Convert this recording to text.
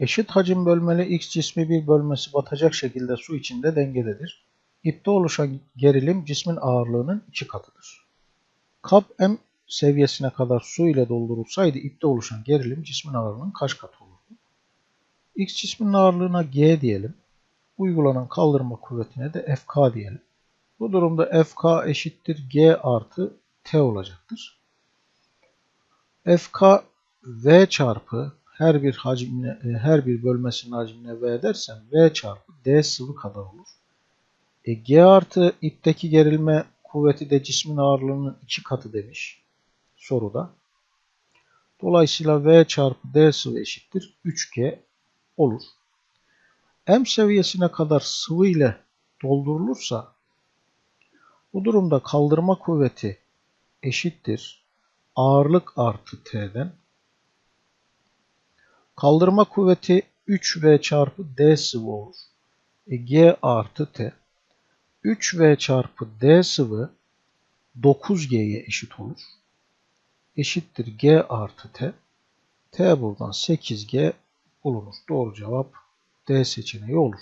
Eşit hacim bölmeli X cismi bir bölmesi batacak şekilde su içinde dengededir. İpte oluşan gerilim cismin ağırlığının iki katıdır. Kap M seviyesine kadar su ile doldurulsaydı ipte oluşan gerilim cismin ağırlığının kaç katı olurdu? X cisminin ağırlığına G diyelim. Uygulanan kaldırma kuvvetine de FK diyelim. Bu durumda FK eşittir G artı T olacaktır. FK V çarpı her bir hacmine, e, her bir bölmesinin hacmine V dersem V çarpı D sıvı kadar olur. E, G artı ipteki gerilme kuvveti de cismin ağırlığının iki katı demiş soruda. Dolayısıyla V çarpı D sıvı eşittir 3G olur. M seviyesine kadar sıvı ile doldurulursa bu durumda kaldırma kuvveti eşittir ağırlık artı T'den. Kaldırma kuvveti 3V çarpı D sıvı olur. E, G artı T. 3V çarpı D sıvı 9G'ye eşit olur. Eşittir G artı T. T buradan 8G bulunur. Doğru cevap D seçeneği olur.